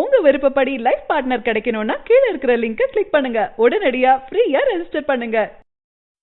உங்க விருப்பப்படி life partner கிடைக்கணும்னா கீழே இருக்கிற லிங்கை கிளிக் பண்ணுங்க. உடனடியா ஃப்ரீயா ரெஜிஸ்டர் பண்ணுங்க.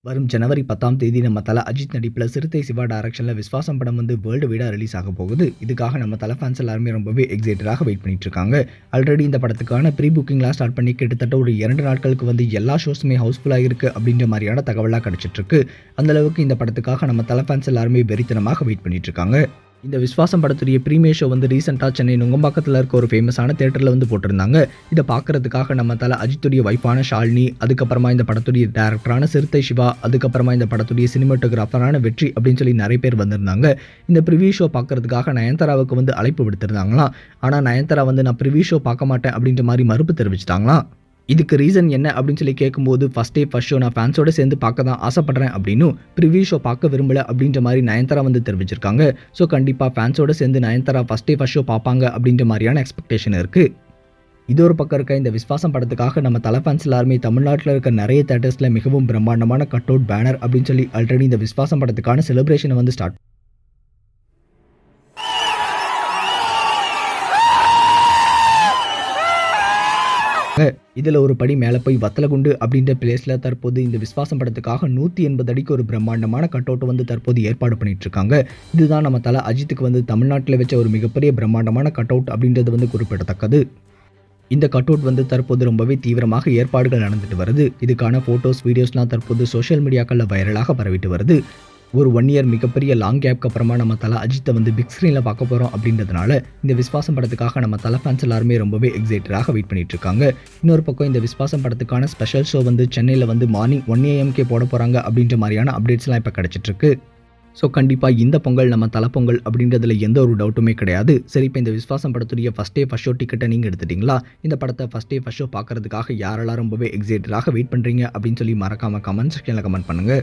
வரும் ஜனவரி பத்தாம் தேதி நம்ம தலை அஜித் நடிப்பில் சிறுத்தை சிவா டைரக்ஷனில் விஸ்வாசம் படம் வந்து வேர்ல்டு வீடாக ரிலீஸ் ஆக போகுது. இதுக்காக நம்ம தலை ஃபேன்ஸ் எல்லாருமே ரொம்பவே எக்ஸைட்டடாக வெயிட் பண்ணிட்டு இருக்காங்க. ஆல்ரெடி இந்த படத்துக்கான ப்ரீ புக்கிங்லாம் ஸ்டார்ட் பண்ணி கிட்டத்தட்ட ஒரு இரண்டு நாட்களுக்கு வந்து எல்லா ஷோஸுமே ஹவுஸ்ஃபுல்லாக இருக்குது அப்படின்ற மாதிரியான தகவலாக கிடச்சிட்டு இருக்கு. அந்த அளவுக்கு இந்த படத்துக்காக நம்ம தலை ஃபேன்ஸ் எல்லாருமே வெறித்தனமாக வெயிட் பண்ணிட்டு இருக்காங்க. இந்த விஸ்வாசம் படத்துடைய ப்ரீமியர் ஷோ வந்து ரீசெண்டாக சென்னை நுங்கம்பாக்கத்தில் இருக்க ஒரு ஃபேமஸான தேட்டரில் வந்து போட்டிருந்தாங்க. இதை பார்க்கறதுக்காக நம்ம தலை அஜித்துடைய வைஃபான ஷாலினி அதுக்கப்புறமா இந்த படத்துடைய டேரக்டரான சிறுத்தை சிவா அதுக்கப்புறமா இந்த படத்துடைய சினிமாட்டோகிராஃபரான வெற்றி அப்படின்னு சொல்லி நிறைய பேர் வந்திருந்தாங்க. இந்த ப்ரிவியூ ஷோ பார்க்கறதுக்காக நயன்தாராவுக்கு வந்து அழைப்பு விடுத்திருந்தாங்களாம். ஆனால் நயன்தாரா வந்து நான் ப்ரிவியூ ஷோ பார்க்க மாட்டேன் அப்படின்ற மாதிரி மறுப்பு தெரிவிச்சிட்டாங்களாம். இதுக்கு ரீசன் என்ன அப்படின்னு சொல்லி கேட்கும்போது ஃபஸ்ட் டே ஃபஸ்ட் ஷோ நான் ஃபேன்ஸோட சேர்ந்து பார்க்க தான் ஆசைப்படுறேன் அப்படின்னும் ப்ரிவியூ ஷோ பார்க்க விரும்பல அப்படின்ற மாதிரி நயன்தாரா வந்து தெரிவிச்சிருக்காங்க. ஸோ கண்டிப்பாக ஃபேன்ஸோட சேர்ந்து Nayanthara first day first show பார்ப்பாங்க அப்படின்ற மாதிரியான எக்ஸ்பெக்டேஷன் இருக்குது இது ஒரு பக்கம் இருக்க இந்த விஸ்வாசம் படத்துக்காக நம்ம தலை ஃபேன்ஸ் எல்லாருமே தமிழ்நாட்டில் இருக்க நிறைய தேட்டர்ஸில் மிகவும் பிரம்மாண்டமான கட் அவுட் பேனர் அப்படின்னு சொல்லி ஆல்ரெடி இந்த விஸ்வாசம் படத்துக்கான செலிப்ரேஷனை வந்து ஸ்டார்ட் இதில் ஒரு படி மேலே போய் வத்தலகுண்டு அப்படின்ற பிளேஸில் தற்போது இந்த விஸ்வாசம் படத்துக்காக நூற்றி எண்பது அடிக்கு ஒரு பிரம்மாண்டமான கட் அவுட் வந்து தற்போது ஏற்பாடு பண்ணிட்டு இருக்காங்க. இதுதான் நம்ம தலை அஜித்துக்கு வந்து தமிழ்நாட்டில் வச்ச ஒரு மிகப்பெரிய பிரம்மாண்டமான கட் அவுட் அப்படின்றது வந்து குறிப்பிடத்தக்கது. இந்த கட் அவுட் வந்து தற்போது ரொம்பவே தீவிரமாக ஏற்பாடுகள் நடந்துட்டு வருது. இதுக்கான ஃபோட்டோஸ் வீடியோஸ்லாம் தற்போது சோஷியல் மீடியாக்களில் வைரலாக பரவிட்டு வருது. ஒரு ஒன் இயர் மிகப்பெரிய லாங் கேப்க்கு அப்புறமா நம்ம தலை அஜித்தை வந்து பிக் ஸ்க்ரீனில் பார்க்க போகிறோம் அப்படின்றதுனால இந்த விஸ்வாசம் படத்துக்காக நம்ம தலை ஃபேன்ஸ் எல்லாருமே ரொம்பவே எக்ஸைட்டடாக வெயிட் பண்ணிட்டு இருக்காங்க. இன்னொரு பக்கம் இந்த விஸ்வாசம் படத்துக்கான ஸ்பெஷல் ஷோ வந்து சென்னையில் வந்து மார்னிங் ஒன் ஏஎம்கே போட போகிறாங்க அப்படின்ற மாதிரியான அப்டேட்ஸ்லாம் இப்போ கிடச்சிட்ருக்கு ஸோ கண்டிப்பாக இந்த பொங்கல் நம்ம தலைப்பொங்கல் அப்படின்றதுல எந்த ஒரு டவுட்டுமே கிடையாது. சரி இப்போ இந்த விஸ்வாசம் படத்துடைய ஃபஸ்ட் டே ஃபஸ்ட் ஷோ டிக்கெட்டை நீங்கள் எடுத்துட்டீங்களா? இந்த படத்தை ஃபஸ்ட் டே ஃபஸ்ட் ஷோ பார்க்கறதுக்காக யாரெல்லாம் ரொம்பவே எக்ஸைட்டடாக வெயிட் பண்ணுறீங்க அப்படின்னு சொல்லி மறக்காமல் கமெண்ட் செக்ஷனில் கமெண்ட் பண்ணுங்கள்